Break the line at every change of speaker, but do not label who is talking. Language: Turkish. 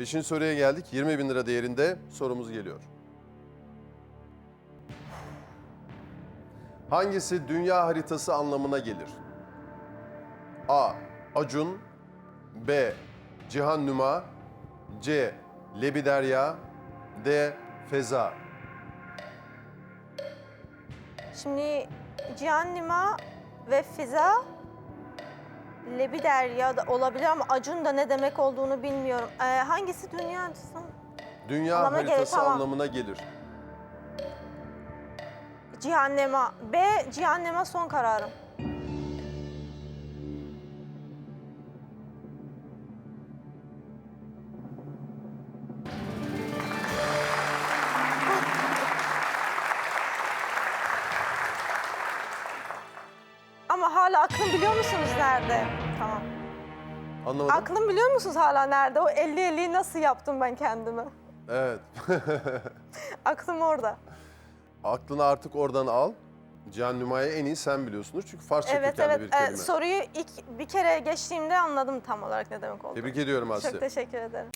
Beşinci soruya geldik. 20 bin lira değerinde sorumuz geliyor. Hangisi dünya haritası anlamına gelir? A. Acun B. Cihan Nüma C. Lebiderya D. Feza
Şimdi Cihan Nima ve Fiza Lebiderya da olabilir ama Acun da ne demek olduğunu bilmiyorum. Ee, hangisi dünya haritası?
Dünya
Anlamına gelir,
haritası
tamam.
anlamına gelir.
Cihan Nema. B. Cihan Nema son kararım. Ama hala aklım biliyor musunuz nerede? Tamam.
Anlamadım.
Aklım biliyor musunuz hala nerede? O 50-50'yi nasıl yaptım ben kendime?
Evet.
Aklım orada.
Aklını artık oradan al. Cihan Nüma'yı en iyi sen biliyorsundur. Çünkü Farsça
Evet
kökenli
evet.
bir
Ee,
kelime.
soruyu ilk bir kere geçtiğimde anladım tam olarak ne demek olduğunu.
Tebrik ediyorum Asya.
Çok teşekkür ederim.